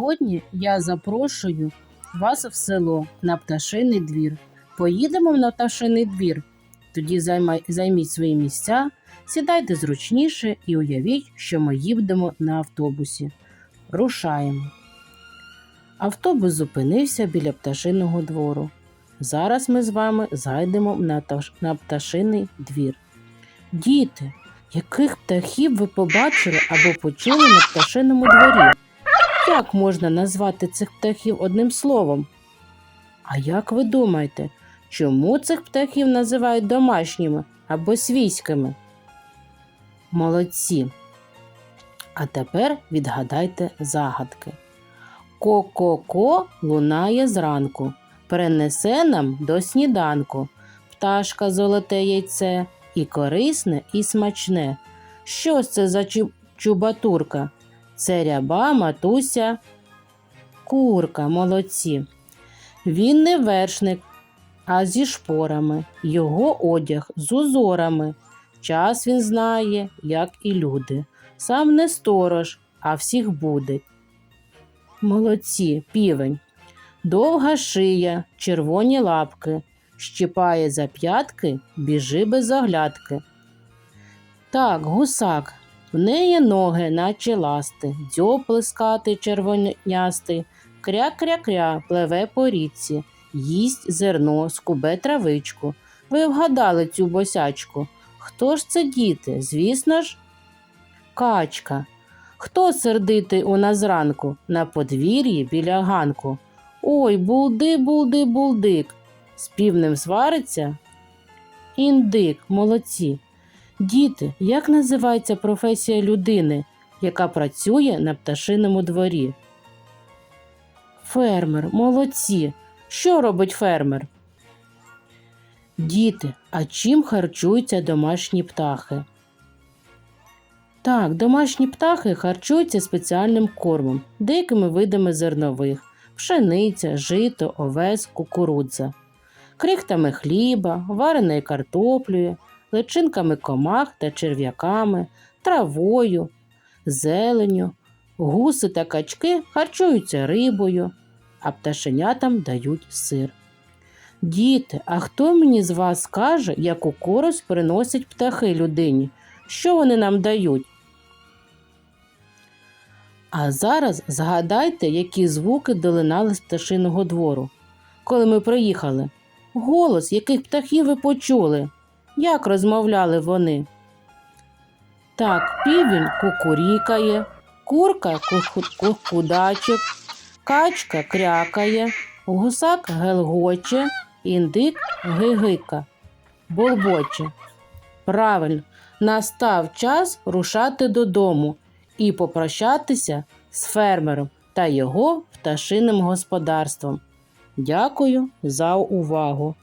Сьогодні я запрошую вас в село на пташиний двір. Поїдемо на пташиний двір. Тоді займай, займіть свої місця, сідайте зручніше і уявіть, що ми їдемо на автобусі. Рушаємо. Автобус зупинився біля пташиного двору. Зараз ми з вами зайдемо на, таш- на пташиний двір. Діти, яких птахів ви побачили або почули на пташиному дворі? Як можна назвати цих птахів одним словом? А як ви думаєте, чому цих птахів називають домашніми або свійськими? Молодці. А тепер відгадайте загадки. Ко-ко-ко лунає зранку, принесе нам до сніданку. Пташка золоте яйце, і корисне, і смачне. Що це за чу- чубатурка? Це ряба, матуся, курка, молодці. Він не вершник, а зі шпорами, його одяг з узорами. Час він знає, як і люди. Сам не сторож, а всіх буде. Молодці, півень. Довга шия, червоні лапки, щипає за п'ятки, біжи без оглядки. Так, гусак, в неї ноги, наче ласти, дзьоб плескатий червонястий, кря-кря-кря пливе по річці, їсть зерно, скубе травичку. Ви вгадали цю босячку. Хто ж це діти? Звісно ж, качка. Хто сердитий у нас зранку на подвір'ї біля ганку? Ой, булди, булди, булдик. З півнем свариться? Індик, молодці. Діти, як називається професія людини, яка працює на пташиному дворі? Фермер, молодці. Що робить фермер? Діти, а чим харчуються домашні птахи? Так, домашні птахи харчуються спеціальним кормом, деякими видами зернових, пшениця, жито, овес, кукурудза, крихтами хліба, вареною картоплею, личинками комах та черв'яками, травою, зеленю, гуси та качки харчуються рибою, а пташенятам дають сир. Діти, а хто мені з вас скаже, яку користь приносять птахи людині? Що вони нам дають? А зараз згадайте, які звуки долинали з пташиного двору, коли ми приїхали. Голос, яких птахів ви почули? Як розмовляли вони? Так, півень кукурікає, курка кукудачить, качка крякає, гусак гелгоче, індик гигика, болбоче. Правильно, настав час рушати додому і попрощатися з фермером та його пташиним господарством. Дякую за увагу!